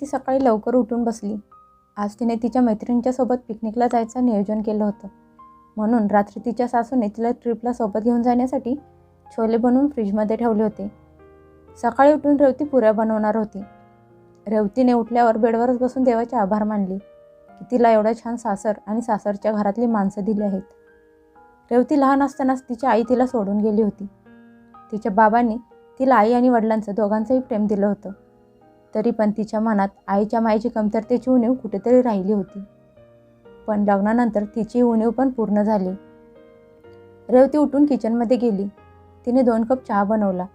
ती सकाळी लवकर उठून बसली. आज तिने तिच्या मैत्रिणींच्या सोबत पिकनिकला जायचं नियोजन केलं होतं. म्हणून रात्री तिच्या सासूने तिला ट्रिपला सोबत घेऊन जाण्यासाठी छोले बनवून फ्रीजमध्ये ठेवले होते. सकाळी उठून रेवती पुऱ्या बनवणार होती. रेवतीने उठल्यावर बेडवरच बसून देवाचे आभार मानले की तिला एवढं छान सासर आणि सासरच्या घरातली माणसं दिली आहेत. रेवती लहान असतानाच तिची आई तिला सोडून गेली होती. तिच्या बाबांनी तिला आई आणि वडिलांचं दोघांचंही प्रेम दिलं होतं. तरी पण तिच्या मनात आईच्या मायेची कमतरतेची उणीव कुठेतरी राहिली होती. पण लग्नानंतर तिची उणीव पण पूर्ण झाली. रेवती उठून किचनमध्ये गेली. तिने दोन कप चहा बनवला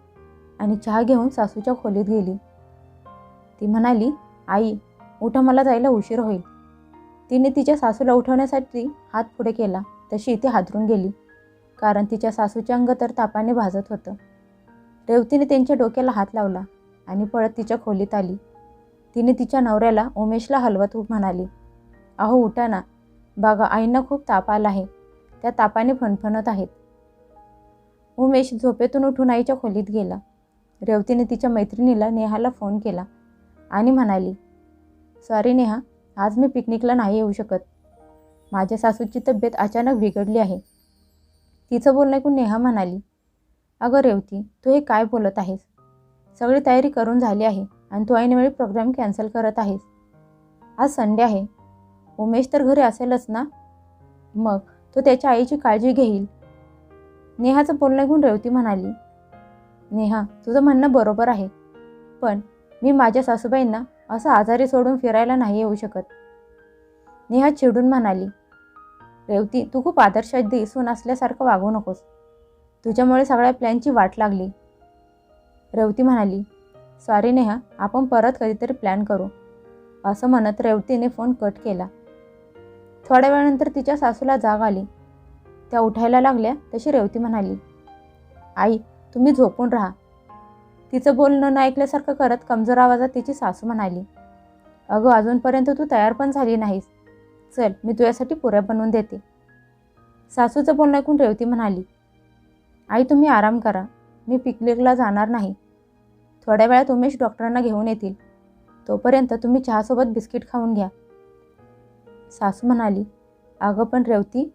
आणि चहा घेऊन सासूच्या खोलीत गेली. ती म्हणाली आई उठा मला जायला उशीर होईल. तिने तिच्या सासूला उठवण्यासाठी हात पुढे केला. तशी ती हादरून गेली कारण तिच्या सासूचे अंग तर तापाने भाजत होतं. रेवतीने त्यांच्या डोक्याला हात लावला. आणि पळत तिच्या खोलीत आली. तिने तिच्या नवऱ्याला उमेशला हलवत म्हणाली अहो उठा ना. बघा आईंना खूप ताप आला आहे. त्या तापाने फणफणत आहेत. उमेश झोपेतून उठून आईच्या खोलीत गेला. रेवतीने तिच्या मैत्रिणीला नेहाला फोन केला आणि म्हणाली सॉरी नेहा आज मी पिकनिकला नाही येऊ शकत. माझ्या सासूची तब्येत अचानक बिघडली आहे. तिचं बोलणं ऐकून नेहा म्हणाली अगं रेवती तू हे काय बोलत आहेस? सगळी तयारी करून झाली आहे आणि तू ऐनवेळी प्रोग्राम कॅन्सल करत आहेस. आज संडे आहे. उमेश तर घरी असेलच ना? मग तो त्याच्या आईची काळजी घेईल. नेहाचं बोलणं घेऊन रेवती म्हणाली नेहा तुझं म्हणणं बरोबर आहे. पण मी माझ्या सासूबाईंना असं आजारी सोडून फिरायला नाही येऊ शकत. नेहा चिडून म्हणाली रेवती तू खूप आदर्श दिसून असल्यासारखं वागू नकोस. तुझ्यामुळे सगळ्या प्लॅनची वाट लागली. रेवती म्हणाली सॉरी नेहा आपण परत कधीतरी प्लॅन करू. असं म्हणत रेवतीने फोन कट केला. थोड्या वेळानंतर तिच्या सासूला जाग आली. त्या उठायला लागल्या तशी रेवती म्हणाली आई तुम्ही झोपून राहा. तिचं बोलणं न ऐकल्यासारखं करत कमजोर आवाजात तिची सासू म्हणाली अगं अजूनपर्यंत तू तयार पण झाली नाहीस. चल मी तुझ्यासाठी पुऱ्या बनवून देते. सासूचं बोलणं ऐकून रेवती म्हणाली आई तुम्ही आराम करा. मी पिकनिकला जाणार नाही. थोड्या वेळात उमेश डॉक्टरांना घेऊन येतील. तोपर्यंत तुम्ही चहासोबत बिस्किट खाऊन घ्या. सासू म्हणाली अगं पण रेवती.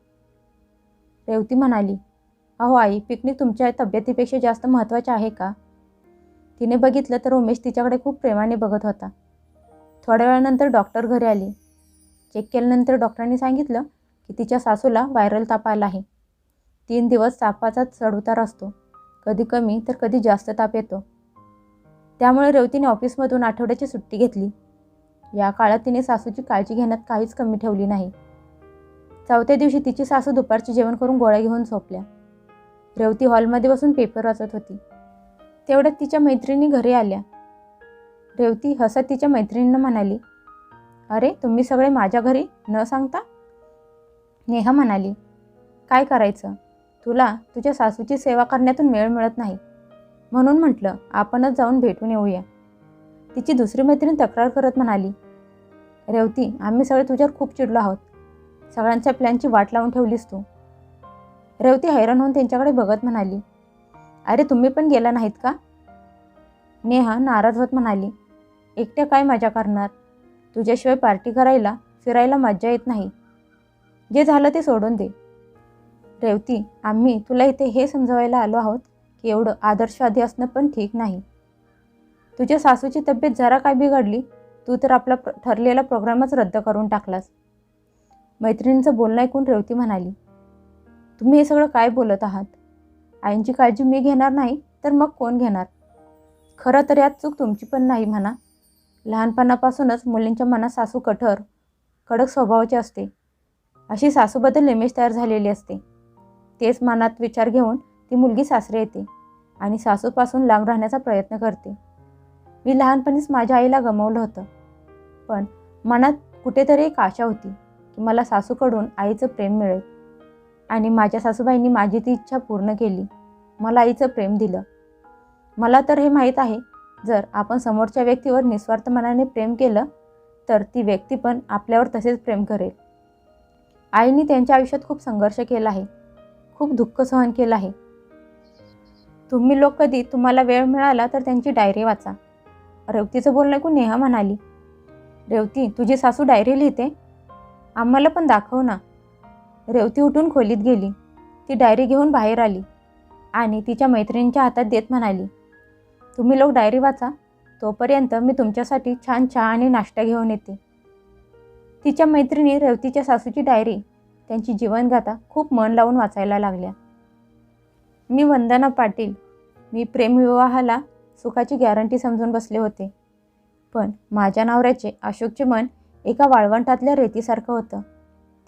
रेवती म्हणाली अहो आई पिकनिक तुमच्या तब्येतीपेक्षा जास्त महत्त्वाचे आहे का? तिने बघितलं तर उमेश तिच्याकडे खूप प्रेमाने बघत होता. थोड्या वेळानंतर डॉक्टर घरी आले. चेक केल्यानंतर डॉक्टरांनी सांगितलं की तिच्या सासूला व्हायरल ताप आला आहे. तीन दिवस तापाचा चढउतार असतो. कधी कमी तर कधी जास्त ताप येतो. त्यामुळे रेवतीने ऑफिसमधून आठवड्याची सुट्टी घेतली. या काळात तिने सासूची काळजी घेण्यात काहीच कमी ठेवली नाही. चौथ्या दिवशी तिची सासू दुपारचे जेवण करून गोळ्या घेऊन झोपल्या. रेवती हॉलमध्ये बसून पेपर वाचत होती. तेवढ्यात तिच्या मैत्रिणी घरी आल्या. रेवती हसत तिच्या मैत्रिणींना म्हणाली अरे तुम्ही सगळे माझ्या घरी? न सांगता? नेहा म्हणाली काय करायचं? तुला तुझ्या सासूची सेवा करण्यातून वेळ मिळत नाही. म्हणून म्हटलं आपणच जाऊन भेटून येऊया. तिची दुसरी मैत्रीण तक्रार करत म्हणाली रेवती आम्ही सगळे तुझ्यावर खूप चिडलो आहोत. सगळ्यांच्या प्लॅनची वाट लावून ठेवलीस तू. रेवती हैराण होऊन त्यांच्याकडे बघत म्हणाली अरे तुम्ही पण गेला नाहीत का? नेहा नाराज होत म्हणाली एकट्या काय मजा करणार? तुझ्याशिवाय पार्टी करायला फिरायला मज्जा येत नाही. जे झालं ते सोडून दे. रेवती आम्ही तुला इथे हे समजवायला आलो आहोत की एवढं आदर्शवादी असणं पण ठीक नाही. तुझ्या सासूची तब्येत जरा काय बिघडली? तू तर आपला प्र ठरलेला प्रोग्रामच रद्द करून टाकलास. मैत्रिणींचं बोलणं ऐकून रेवती म्हणाली तुम्ही हे सगळं काय बोलत आहात? आईंची काळजी मी घेणार नाही तर मग कोण घेणार? खरं तर यात चूक तुमची पण नाही म्हणा. लहानपणापासूनच मुलींच्या मनात सासू कठोर कडक स्वभावाची असते. अशी सासूबद्दल इमेज तयार झालेली असते. तेच मनात विचार घेऊन ती मुलगी सासरे येते आणि सासूपासून लांब राहण्याचा प्रयत्न करते. मी लहानपणीच माझ्या आईला गमावलं होतं. पण मनात कुठेतरी एक आशा होती की मला सासूकडून आईचं प्रेम मिळेल. आणि माझ्या सासूबाईंनी माझी ती इच्छा पूर्ण केली. मला आईचं प्रेम दिलं. मला तर हे माहीत आहे जर आपण समोरच्या व्यक्तीवर निस्वार्थ मनाने प्रेम केलं तर ती व्यक्ती पण आपल्यावर तसेच प्रेम करेल. आईने त्यांच्या आयुष्यात खूप संघर्ष केला आहे. खूप दुःख सहन केलं आहे. तुम्ही लोक कधी तुम्हाला वेळ मिळाला तर त्यांची डायरी वाचा. रेवतीचं बोलणं ऐकून नेहा म्हणाली रेवती तुझी सासू डायरी लिहिते? आम्हाला पण दाखव ना. रेवती उठून खोलीत गेली. ती डायरी घेऊन बाहेर आली आणि तिच्या मैत्रिणींच्या हातात देत म्हणाली तुम्ही लोक डायरी वाचा. तोपर्यंत मी तुमच्यासाठी छान चहा आणि नाश्ता घेऊन येते. तिच्या मैत्रिणी रेवतीच्या सासूची डायरी त्यांची जीवनगाथा खूप मन लावून वाचायला लागल्या. मी वंदना पाटील मी प्रेमविवाहाला सुखाची गॅरंटी समजून बसले होते. पण माझ्या नवऱ्याचे अशोकचे मन एका वाळवंटातल्या रेतीसारखं होतं.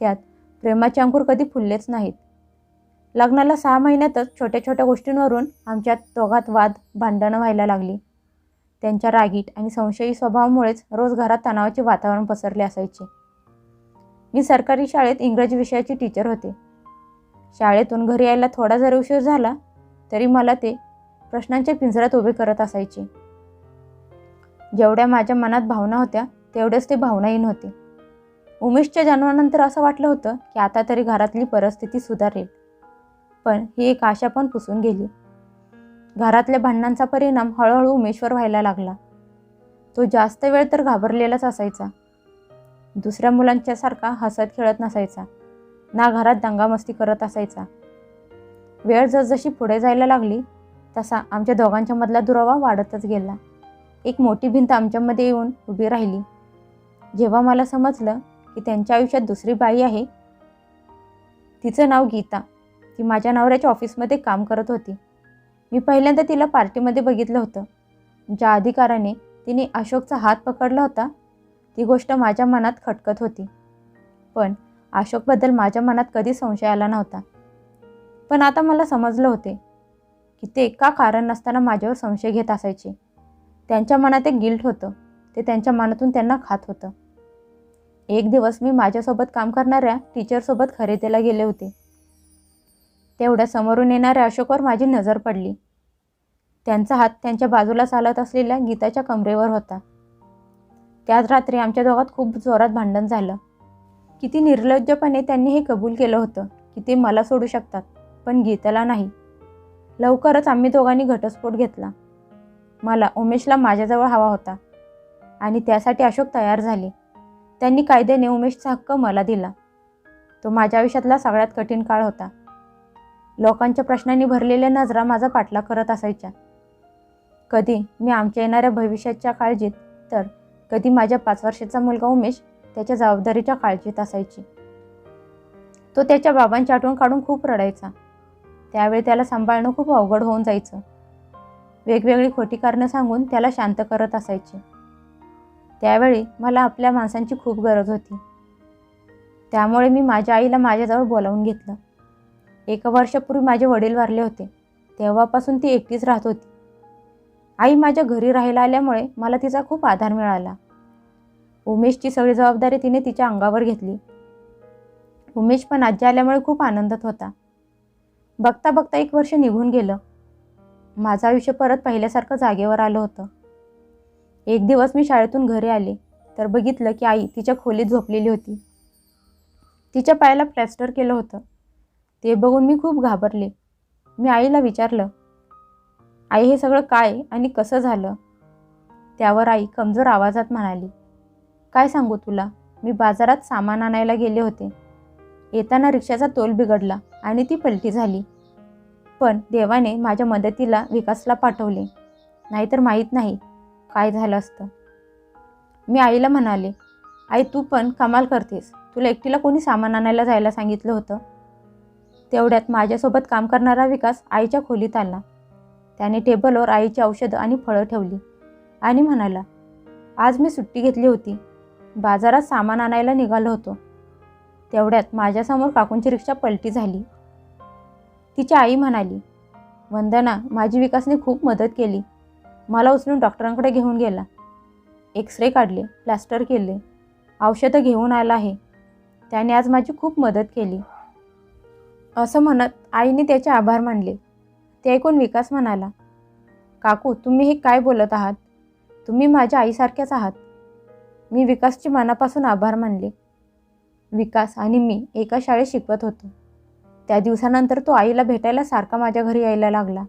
त्यात प्रेमाचे अंकुर कधी फुललेच नाहीत. लग्नाला सहा महिन्यातच छोट्या छोट्या गोष्टींवरून आमच्यात दोघात वाद भांडणं व्हायला लागली. त्यांच्या रागीट आणि संशयी स्वभावामुळेच रोज घरात तणावाचे वातावरण पसरले असायचे. मी सरकारी शाळेत इंग्रजी विषयाची टीचर होते. शाळेतून घरी यायला थोडा जरी उशीर झाला तरी मला ते प्रश्नांच्या पिंजऱ्यात उभे करत असायचे. जेवढ्या माझ्या मनात भावना होत्या तेवढेच ते भावनाहीन होते. उमेशच्या जन्मानंतर असं वाटलं होतं की आता तरी घरातली परिस्थिती सुधारेल. पण ही एक आशा पण पुसून गेली. घरातल्या भांडणांचा परिणाम हळूहळू उमेशवर व्हायला लागला. तो जास्त वेळ तर घाबरलेलाच असायचा. दुसऱ्या मुलांच्यासारखा हसत खेळत नसायचा. ना घरात दंगामस्ती करत असायचा. वेळ जसजशी पुढे जायला लागली तसा आमच्या दोघांच्या मधला दुरावा वाढतच गेला. एक मोठी भिंत आमच्यामध्ये येऊन उभी राहिली. जेव्हा मला समजलं की त्यांच्या आयुष्यात दुसरी बाई आहे तिचं नाव गीता. ती माझ्या नवऱ्याच्या ऑफिसमध्ये काम करत होती. मी पहिल्यांदा तिला पार्टीमध्ये बघितलं होतं. ज्या अधिकाराने तिने अशोकचा हात पकडला होता ती गोष्ट माझ्या मनात खटकत होती. पण अशोकबद्दल माझ्या मनात कधी संशय आला नव्हता. पण आता मला समजलं होते की ते एका कारण नसताना माझ्यावर संशय घेत असायचे. त्यांच्या मनात एक गिल्ट होतं. ते त्यांच्या मनातून त्यांना खात होतं. एक दिवस मी माझ्यासोबत काम करणाऱ्या टीचरसोबत खरेदीला गेले होते. तेवढ्या समोरून येणाऱ्या अशोकवर माझी नजर पडली. त्यांचा हात त्यांच्या बाजूला चालत असलेल्या गीताच्या कमरेवर होता. त्याच रात्री आमच्या दोघात खूप जोरात भांडण झालं. किती निर्लज्जपणे त्यांनी हे कबूल केलं होतं की ते मला सोडू शकतात पण गीताला नाही. लवकरच आम्ही दोघांनी घटस्फोट घेतला. मला उमेशला माझ्याजवळ हवा होता आणि त्यासाठी अशोक तयार झाले. त्यांनी कायद्याने उमेशचा हक्क मला दिला. तो माझ्या आयुष्यातला सगळ्यात कठीण काळ होता. लोकांच्या प्रश्नांनी भरलेल्या नजरा माझा पाठलाग करत असायच्या. कधी मी आमच्या येणाऱ्या भविष्याच्या काळजीत तर कधी माझ्या पाच वर्षाचा मुलगा उमेश त्याच्या जबाबदारीच्या काळजीत असायची. तो त्याच्या बाबांची आठवण काढून खूप रडायचा. त्यावेळी त्याला सांभाळणं खूप अवघड होऊन जायचं. वेगवेगळी खोटी कारणं सांगून त्याला शांत करत असायचे. त्यावेळी मला आपल्या माणसांची खूप गरज होती. त्यामुळे मी माझ्या आईला माझ्याजवळ बोलावून घेतलं. एका वर्षापूर्वी माझे वडील वारले होते. तेव्हापासून ती एकटीच राहत होती. आई माझ्या घरी राहायला आल्यामुळे मला तिचा खूप आधार मिळाला. उमेशची सगळी जबाबदारी तिने तिच्या अंगावर घेतली. उमेश पण आजी आल्यामुळे खूप आनंदात होता. बघता बघता एक वर्ष निघून गेलं. माझं आयुष्य परत पहिल्यासारखं जागेवर आलं होतं. एक दिवस मी शाळेतून घरी आले तर बघितलं की आई तिच्या खोलीत झोपलेली होती. तिच्या पायाला प्लॅस्टर केलं होतं. ते बघून मी खूप घाबरले. मी आईला विचारलं आई हे सगळं काय आणि कसं झालं? त्यावर आई कमजोर आवाजात म्हणाली काय सांगू तुला? मी बाजारात सामान आणायला गेले होते. येताना रिक्षाचा तोल बिघडला आणि ती पलटी झाली. पण देवाने माझ्या मदतीला विकासला पाठवले. नाहीतर माहीत नाही काय झालं असतं. मी आईला म्हणाले आई तू पण कमाल करतेस. तुला एकटीला कोणी सामान आणायला जायला सांगितलं होतं? तेवढ्यात माझ्यासोबत काम करणारा विकास आईच्या खोलीत आला. त्याने टेबलवर आईची औषधं आणि फळं ठेवली. आणि म्हणाला आज मी सुट्टी घेतली होती. बाजारात सामान आणायला निघालो होतो. तेवढ्यात माझ्यासमोर काकूंची रिक्षा पलटी झाली. तिची आई म्हणाली वंदना माझी विकासने खूप मदत केली. मला उचलून डॉक्टरांकडे घेऊन गेला. एक्सरे काढले प्लॅस्टर केले औषधं घेऊन आला आहे. त्याने आज माझी खूप मदत केली. असं म्हणत आईने त्याचे आभार मानले. ते ऐकून विकास म्हणाला काकू तुम्ही हे काय बोलत आहात? तुम्ही माझ्या आईसारख्याच आहात. मी विकासचे मनापासून आभार मानले. विकास आणि मी एका शाळेत शिकवत होतो. त्या दिवसानंतर तो आईला भेटायला सारखा माझ्या घरी यायला लागला.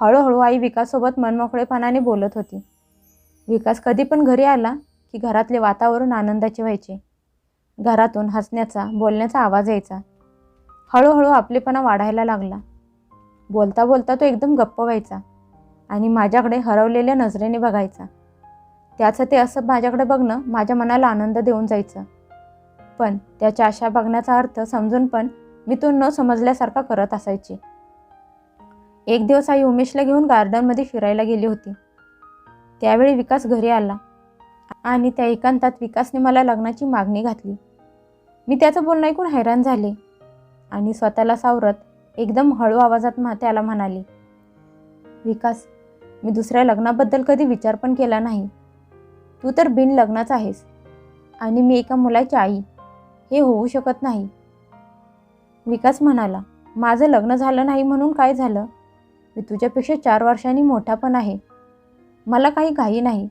हळूहळू आई विकाससोबत मनमोकळेपणाने बोलत होती. विकास कधी पण घरी आला की घरातले वातावरण आनंदाचे व्हायचे. घरातून हसण्याचा बोलण्याचा आवाज यायचा. हळूहळू आपलेपणा वाढायला लागला. बोलता बोलता तो एकदम गप्प व्हायचा आणि माझ्याकडे हरवलेल्या नजरेने बघायचा. त्याचं ते असं माझ्याकडे बघणं माझ्या मनाला आनंद देऊन जायचं. पण त्याच्या अशा बघण्याचा अर्थ समजून पण मी तो न समजल्यासारखा करत असायची. एक दिवस आई उमेशला घेऊन गार्डनमध्ये फिरायला गेली होती. त्यावेळी विकास घरी आला आणि त्या एकांतात विकासने मला लग्नाची मागणी घातली. मी त्याचं बोलणं ऐकून हैराण झाले आणि स्वतःला सावरत एकदम हळू आवाजात त्याला म्हणाली विकास मी दुसऱ्या लग्नाबद्दल कधी विचार पण केला नाही. तू तर बिन लग्नाचा आहेस आणि मी एका मुलाची आई. हे होऊ शकत नाही. विकास म्हणाला माझं लग्न झालं नाही म्हणून काय झालं? मी तुझ्यापेक्षा चार वर्षांनी मोठा पण आहे. मला काही घाई नाही.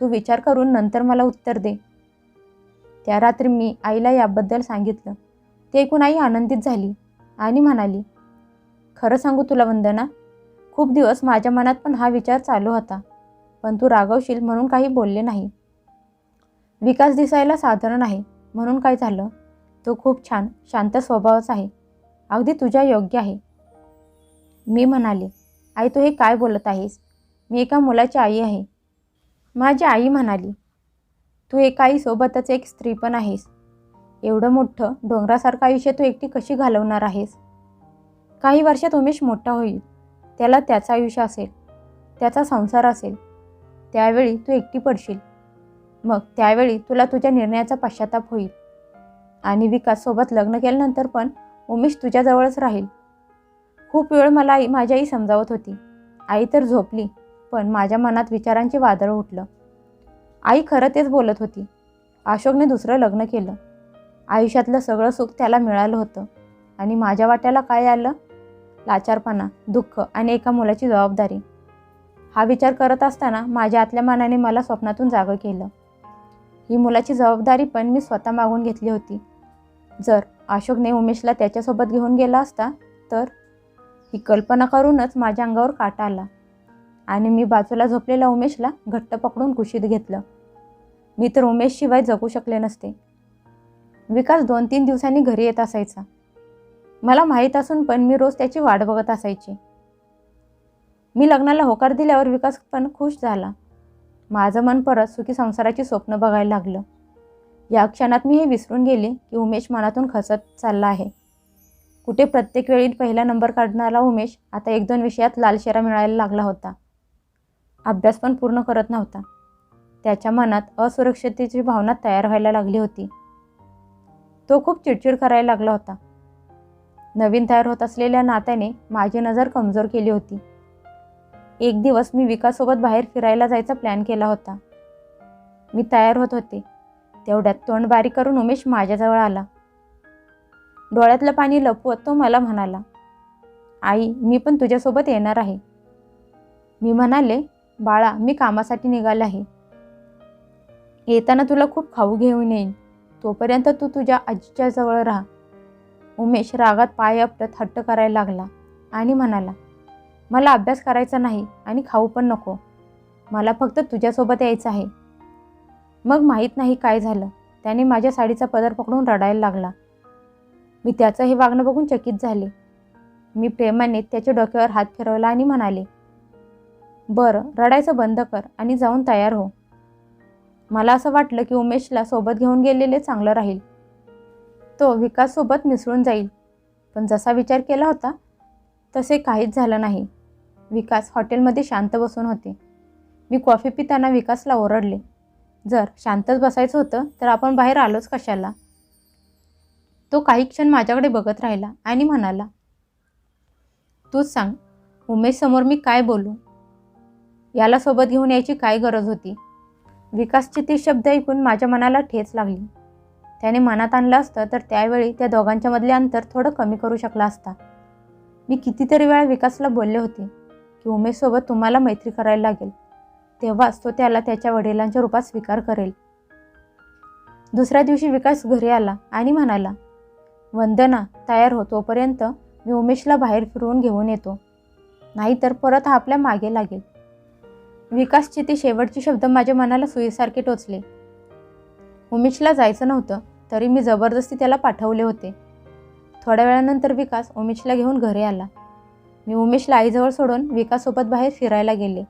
तू विचार करून नंतर मला उत्तर दे. त्या रात्री मी आईला याबद्दल सांगितलं. ते ऐकून आई आनंदित झाली आणि म्हणाली खरं सांगू तुला वंदना? खूप दिवस माझ्या मनात पण हा विचार चालू होता पण तू रागवशील म्हणून काही बोलले नाही. विकास दिसायला साधारण आहे म्हणून काय झालं? तो खूप छान शांत स्वभावाचा आहे. अगदी तुझ्या योग्य आहे. मी म्हणाले आई तू हे काय बोलत आहेस? मी एका मुलाची आई आहे. माझी आई म्हणाली तू एका आईसोबतच एक स्त्री पण आहेस. एवढं मोठं डोंगरासारखं आयुष्य तू एकटी कशी घालवणार आहेस? काही वर्षात उमेश मोठा होईल. त्याला त्याचं आयुष्य असेल त्याचा संसार असेल त्यावेळी तू एकटी पडशील. मग त्यावेळी तुला तुझ्या निर्णयाचा पश्चाताप होईल. आणि विकाससोबत लग्न केल्यानंतर पण उमेश तुझ्याजवळच राहील. खूप वेळ मला आई माझी आई समजावत होती. आई तर झोपली पण माझ्या मनात विचारांचे वादळ उठलं. आई खरं तेच बोलत होती. अशोकने दुसरं लग्न केलं. आयुष्यातलं सगळं सुख त्याला मिळालं होतं. आणि माझ्या वाट्याला काय आलं? लाचारपणा दुःख आणि एका मुलाची जबाबदारी. हा विचार करत असताना माझ्या आतल्या मनाने मला स्वप्नातून जागं केलं. ही मुलाची जबाबदारी पण मी स्वतः मागून घेतली होती. जर अशोकने उमेशला त्याच्यासोबत घेऊन गेला असता तर ही कल्पना करूनच माझ्या अंगावर काटा आला आणि मी बाजूला झोपलेल्या उमेशला घट्ट पकडून कुशीत घेतलं. मी तर उमेशशिवाय जगू शकले नसते. विकास दोन तीन दिवसांनी घरी येत असायचा. मला माहीत असून पण मी रोज त्याची वाट बघत असायची. मी लग्नाला होकार दिल्यावर विकास पण खुश झाला. माझं मन परत सुखी संसाराची स्वप्न बघायला लागलं. या क्षणात मी हे विसरून गेले की उमेश मनातून खसत चालला आहे. कुठे प्रत्येक वेळी पहिला नंबर काढणारा उमेश आता एक दोन विषयात लालशेरा मिळायला लागला होता. अभ्यास पण पूर्ण करत नव्हता. त्याच्या मनात असुरक्षिततेची भावना तयार व्हायला लागली होती. तो खूप चिडचिड करायला लागला होता. नवीन तयार होत असलेल्या नात्याने माझी नजर कमजोर केली होती. एक दिवस मी विकाससोबत बाहेर फिरायला जायचा प्लॅन केला होता. मी तयार होत होते. तेवढ्यात तोंड बारीक करून उमेश माझ्याजवळ आला. डोळ्यातलं पाणी लपवत तो मला म्हणाला आई मी पण तुझ्यासोबत येणार आहे. मी म्हणाले बाळा मी कामासाठी निघाले आहे. येताना तुला खूप खाऊ घेऊन येईन. तोपर्यंत तू तुझ्या आजीच्या जवळ राहा. उमेश रागात पाय आपटत हट्ट करायला लागला आणि म्हणाला मला अभ्यास करायचा नाही आणि खाऊ पण नको. मला फक्त तुझ्यासोबत यायचं आहे. मग माहीत नाही काय झालं. त्याने माझ्या साडीचा पदर पकडून रडायला लागला. मी त्याचं हे वागणं बघून चकित झाले. मी प्रेमाने त्याच्या डोक्यावर हात फिरवला आणि म्हणाले बरं रडायचं बंद कर आणि जाऊन तयार हो. मला असं वाटलं की उमेशला सोबत घेऊन गेलेले चांगलं राहील. तो विकाससोबत मिसळून जाईल. पण जसा विचार केला होता तसे काहीच झालं नाही. विकास हॉटेलमध्ये शांत बसून होते. मी कॉफी पिताना विकासला ओरडले. जर शांतच बसायचं होतं तर आपण बाहेर आलोच कशाला? तो काही क्षण माझ्याकडे बघत राहिला आणि म्हणाला तूच सांग उमेश समोर मी काय बोलू? याला सोबत घेऊन यायची काय गरज होती? विकासचे ते शब्द ऐकून माझ्या मनाला ठेच लागली. त्याने मनात आणलं असतं तर त्यावेळी त्या दोघांच्या मधले अंतर थोडं कमी करू शकला असता. मी कितीतरी वेळा विकासला बोलले होते की उमेशसोबत तुम्हाला मैत्री करायला लागेल. तेव्हाच तो त्याला त्याच्या वडिलांच्या रूपात स्वीकार करेल. दुसऱ्या दिवशी विकास घरी आला आणि म्हणाला वंदना तयार हो तोपर्यंत मी उमेशला बाहेर फिरवून घेऊन येतो. नाहीतर परत हा आपल्या मागे लागेल. विकासचे ते शेवटचे शब्द माझ्या मनाला सुईसारखे टोचले. उमेशला जायचं नव्हतं. तरी मी जबरदस्ती त्याला पाठवले होते. थोड्या वेळानंतर विकास उमेशला घेऊन घरी आला. मी उमेशला आईजवळ सोडून विकाससोबत बाहेर फिरायला गेले.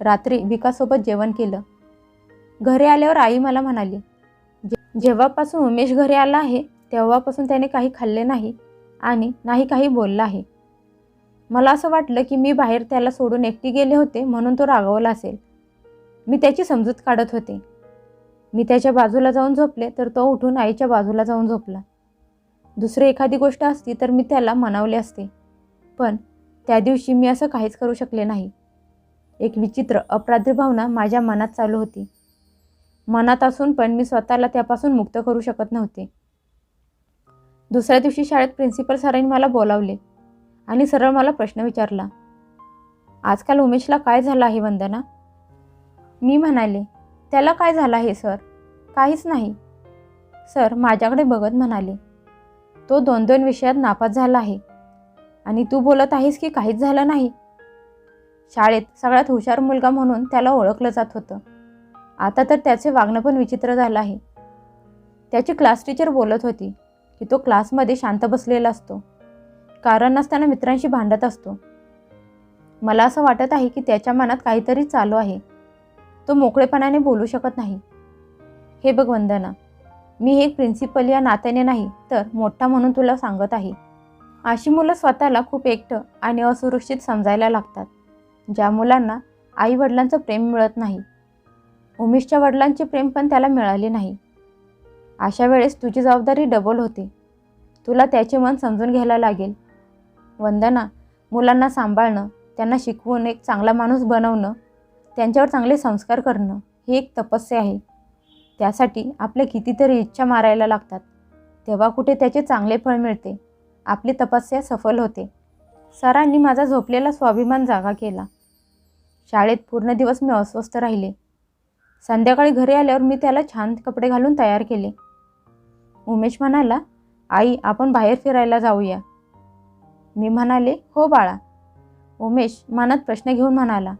रात्री विकाससोबत जेवण केलं. घरी आल्यावर आई मला म्हणाली "जे- जेव्हापासून उमेश घरी आला आहे तेव्हापासून त्याने काही खाल्ले नाही आणि नाही काही बोलला आहे. मला असं वाटलं की मी बाहेर त्याला सोडून एकटी गेले होते म्हणून तो रागवला असेल. मी त्याची समजूत काढत होते. मी त्याच्या बाजूला जाऊन झोपले तर तो उठून आईच्या बाजूला जाऊन झोपला. दुसरी एखादी गोष्ट असती तर मी त्याला मनावले असते. पण त्या दिवशी मी असं काहीच करू शकले नाही. एक विचित्र अपराधी भावना माझ्या मनात चालू होती. मनात असून पण मी स्वतःला त्यापासून मुक्त करू शकत नव्हते. दुसऱ्या दिवशी शाळेत प्रिन्सिपल सरांनी मला बोलावले आणि सरळ मला प्रश्न विचारला आजकाल उमेशला काय झालं आहे वंदना? मी म्हणाले त्याला काय झालं आहे सर? काहीच नाही. सर माझ्याकडे बघत म्हणाले तो दोन दोन विषयात नापास झाला आहे. आणि तू बोलत आहेस की काहीच झालं नाही? शाळेत सगळ्यात हुशार मुलगा म्हणून त्याला ओळखलं जात होतं. आता तर त्याचे वागणं पण विचित्र झालं आहे. त्याची क्लास टीचर बोलत होती की तो क्लासमध्ये शांत बसलेला असतो. कारण नसताना मित्रांशी भांडत असतो. मला असं वाटत आहे की त्याच्या मनात काहीतरी चालू आहे. तो मोकळेपणाने बोलू शकत नाही. हे बघ वंदना मी एक प्रिन्सिपल या नात्याने नाही तर मोठा म्हणून तुला सांगत आहे. अशी मुलं स्वतःला खूप एकटं आणि असुरक्षित समजायला लागतात ज्या मुलांना आई वडिलांचं प्रेम मिळत नाही. उमेशच्या वडिलांचे प्रेम पण त्याला मिळाले नाही. अशा वेळेस तुझी जबाबदारी डबल होते. तुला त्याचे मन समजून घ्यायला लागेल. वंदना मुलांना सांभाळणं त्यांना शिकवून एक चांगला माणूस बनवणं त्यांच्यावर चांगले संस्कार करणं ही एक तपस्या आहे. त्यासाठी आपल्या कितीतरी इच्छा मारायला लागतात. तेव्हा कुठे त्याचे चांगले फळ मिळते. आपली तपस्या सफल होते. सरांनी माझा झोपलेला स्वाभिमान जागा केला. शाळेत पूर्ण दिवस मी अस्वस्थ राहिले. संध्याकाळी घरी आल्यावर मी त्याला छान कपडे घालून तयार केले. उमेश म्हणाला आई आपण बाहेर फिरायला जाऊया. मी म्हणाले हो बाळा. उमेश मनात प्रश्न घेऊन म्हणाला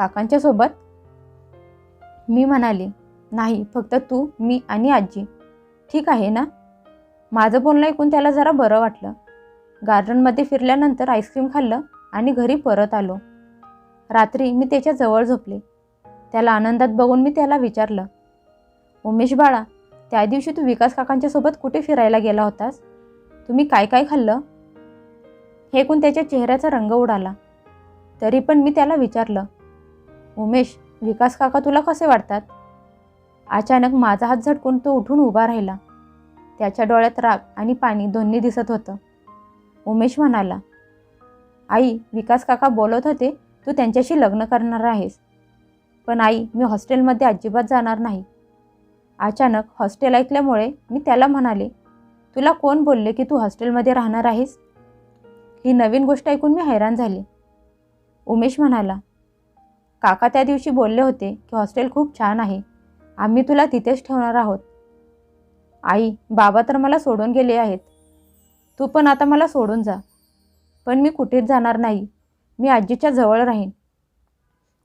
काकांच्या सोबत मी म्हणाले नाही फक्त तू मी आणि आजी. ठीक आहे ना? माझं बोलणं ऐकून त्याला जरा बरं वाटलं. गार्डनमध्ये फिरल्यानंतर आईस्क्रीम खाल्लं आणि घरी परत आलो. रात्री मी त्याच्याजवळ झोपले. त्याला आनंदात बघून मी त्याला विचारलं उमेश बाळा त्या दिवशी तू विकास काकांच्या सोबत कुठे फिरायला गेला होतास? तुम्ही काय काय खाल्लं? हे ऐकून त्याच्या चेहऱ्याचा रंग उडाला. तरी पण मी त्याला विचारलं उमेश विकास काका तुला कसे वाटतात? अचानक माझा हात झटकून तो उठून उभा राहिला. त्याच्या डोळ्यात राग आणि पाणी दोन्ही दिसत होतं. उमेश म्हणाला आई विकास काका बोलत होते तू त्यांच्याशी लग्न करणार आहेस. पण आई मी हॉस्टेलमध्ये अजिबात जाणार नाही. अचानक हॉस्टेल ऐकल्यामुळे मी त्याला म्हणाले तुला कोण बोलले की तू हॉस्टेलमध्ये राहणार आहेस? ही नवीन गोष्ट ऐकून मी हैराण झाले. उमेश म्हणाला काका त्या दिवशी बोलले होते की हॉस्टेल खूप छान आहे. आम्ही तुला तिथेच ठेवणार आहोत. आई बाबा तर मला सोडून गेले आहेत. तू पण आता मला सोडून जा. पण मी कुठेच जाणार नाही. मी आजीच्या जवळ राहीन.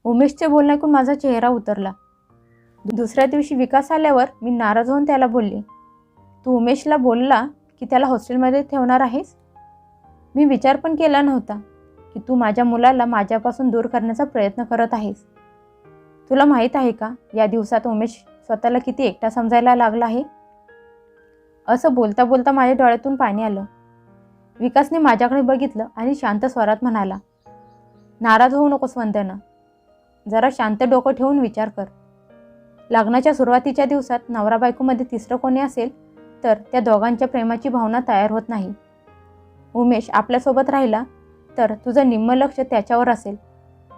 उमेशचे बोलणं ऐकून माझा चेहरा उतरला. दुसऱ्या दिवशी विकास आल्यावर मी नाराज होऊन त्याला बोलले तू उमेशला बोलला की त्याला हॉस्टेलमध्ये ठेवणार आहेस? मी विचार पण केला नव्हता. की तू माझ्या मुलाला माझ्यापासून दूर करण्याचा प्रयत्न करत आहेस. तुला माहीत आहे का या दिवसात उमेश स्वतःला किती एकटा समजायला लागला आहे? असं बोलता बोलता माझ्या डोळ्यातून पाणी आलं. विकासने माझ्याकडे बघितलं आणि शांत स्वरात म्हणाला नाराज होऊ नकोस वंदना. जरा शांत डोकं ठेवून विचार कर. लग्नाच्या सुरुवातीच्या दिवसात नवरा बायकोमध्ये तिसरं कोणी असेल तर त्या दोघांच्या प्रेमाची भावना तयार होत नाही. उमेश आपल्यासोबत राहिला तर तुझं निम्म लक्ष त्याच्यावर असेल.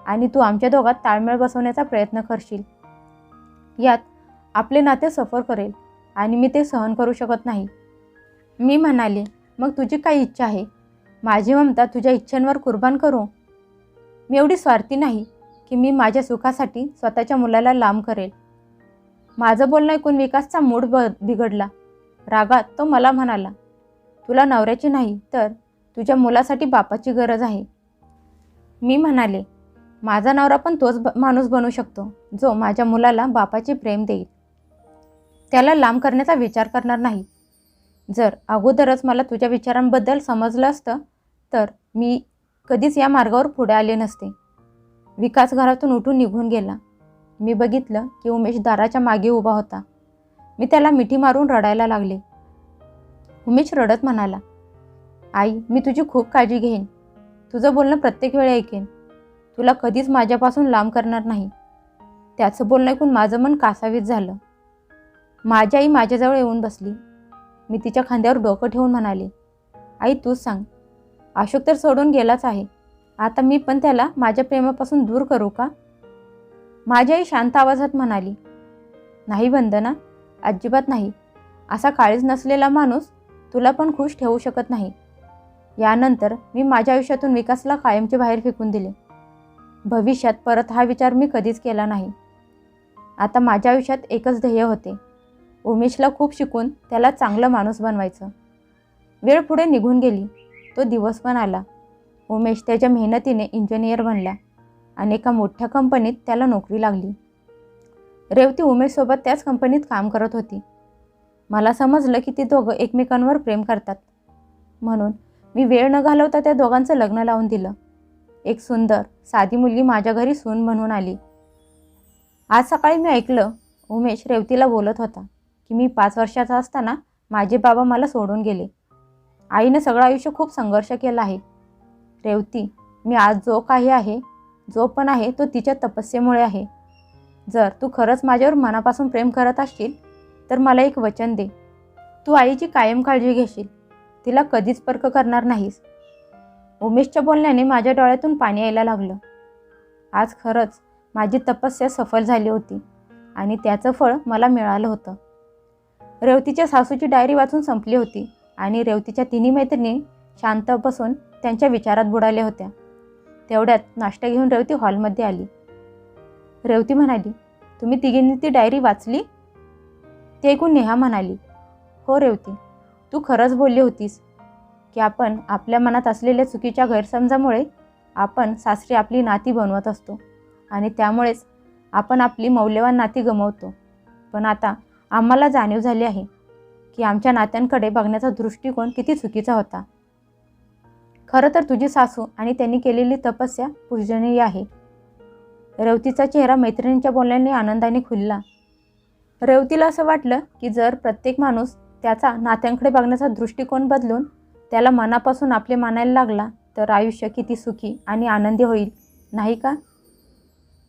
आणि तू आमच्या दोघात ताळमेळ बसवण्याचा प्रयत्न करशील. यात आपले नाते सफर करेल आणि मी ते सहन करू शकत नाही. मी म्हणाले मग तुझी काय इच्छा आहे? माझी ममता तुझ्या इच्छांवर कुर्बान करू? मी एवढी स्वार्थी नाही की मी माझ्या सुखासाठी स्वतःच्या मुलाला लांब करेल. माझं बोलणं ऐकून विकासचा मूड ब बिघडला. रागात तो मला म्हणाला तुला नवऱ्याची नाही तर तुझ्या मुलासाठी बापाची गरज आहे. मी म्हणाले माझा नवरा पण तोच माणूस बनू शकतो जो माझ्या मुलाला बापाचे प्रेम देईल. त्याला लांब करण्याचा विचार करणार नाही. जर अगोदरच मला तुझ्या विचारांबद्दल समजलं असतं तर मी कधीच या मार्गावर पुढे आले नसते. विकास घरातून उठून निघून गेला. मी बघितलं की उमेश दाराच्या मागे उभा होता. मी त्याला मिठी मारून रडायला लागले. उमेश रडत म्हणाला आई मी तुझी खूप काळजी घेईन. तुझं बोलणं प्रत्येक वेळी ऐकेन. तुला कधीच माझ्यापासून लांब करणार नाही. त्याचं बोलणं ऐकून माझं मन कासावीत झालं. माझी आई माझ्याजवळ येऊन बसली. मी तिच्या खांद्यावर डोकं ठेवून म्हणाले आई तूच सांग. अशोक तर सोडून गेलाच आहे. आता मी पण त्याला माझ्या प्रेमापासून दूर करू का? माझी आई शांत आवाजात म्हणाली नाही वंदना अजिबात नाही. असा काळीज नसलेला माणूस तुला पण खुश ठेवू शकत नाही. यानंतर मी माझ्या आयुष्यातून विकासला कायमचे बाहेर फेकून दिले. भविष्यात परत हा विचार मी कधीच केला नाही. आता माझ्या आयुष्यात एकच ध्येय होते. उमेशला खूप शिकून त्याला चांगलं माणूस बनवायचं. वेळ पुढे निघून गेली. तो दिवस पण आला. उमेश त्याच्या मेहनतीने इंजिनियर बनला. आणि एका मोठ्या कंपनीत त्याला नोकरी लागली. रेवती उमेशसोबत त्याच कंपनीत काम करत होती. मला समजलं की ती दोघं एकमेकांवर प्रेम करतात. म्हणून मी वेळ न घालवता त्या दोघांचं लग्न लावून दिलं. एक सुंदर साधी मुलगी माझ्या घरी सून म्हणून आली. आज सकाळी मी ऐकलं उमेश रेवतीला बोलत होता की मी पाच वर्षाचा असताना माझे बाबा मला सोडून गेले. आईनं सगळं आयुष्य खूप संघर्ष केला आहे. रेवती मी आज जो काही आहे जो पण आहे तो तिच्या तपस्येमुळे आहे. जर तू खरंच माझ्यावर मनापासून प्रेम करत असशील तर मला एक वचन दे. तू आईची कायम काळजी घेशील. तिला कधीच पर्क करणार नाहीस. उमेशच्या बोलण्याने माझ्या डोळ्यातून पाणी यायला लागलं. आज खरंच माझी तपस्या सफल झाली होती आणि त्याचं फळ मला मिळालं होतं. रेवतीच्या सासूची डायरी वाचून संपली होती आणि रेवतीच्या तिन्ही मैत्रिणी शांत बसून त्यांच्या विचारात बुडाल्या होत्या. तेवढ्यात नाश्ता घेऊन रेवती हॉलमध्ये आली. रेवती म्हणाली तुम्ही तिघींनी ती डायरी वाचली? ते ऐकून नेहा म्हणाली हो रेवती. तू खरंच बोलली होतीस की आपण आपल्या मनात असलेल्या चुकीच्या गैरसमजामुळे आपण सासरी आपली नाती बनवत असतो आणि त्यामुळेच आपण आपली मौल्यवान नाती गमवतो. पण आता आम्हाला जाणीव झाली आहे की आमच्या नात्यांकडे बघण्याचा दृष्टिकोन किती चुकीचा होता. खरं तर तुझी सासू आणि त्यांनी केलेली तपस्या पूजनीय आहे. रेवतीचा चेहरा मैत्रिणींच्या बोलण्याने आनंदाने खुलला. रेवतीला असं वाटलं की जर प्रत्येक माणूस त्याचा नात्यांकडे बघण्याचा दृष्टिकोन बदलून त्याला मनापासून आपले मानायला लागला तर आयुष्य किती सुखी आणि आनंदी होईल. नाही का?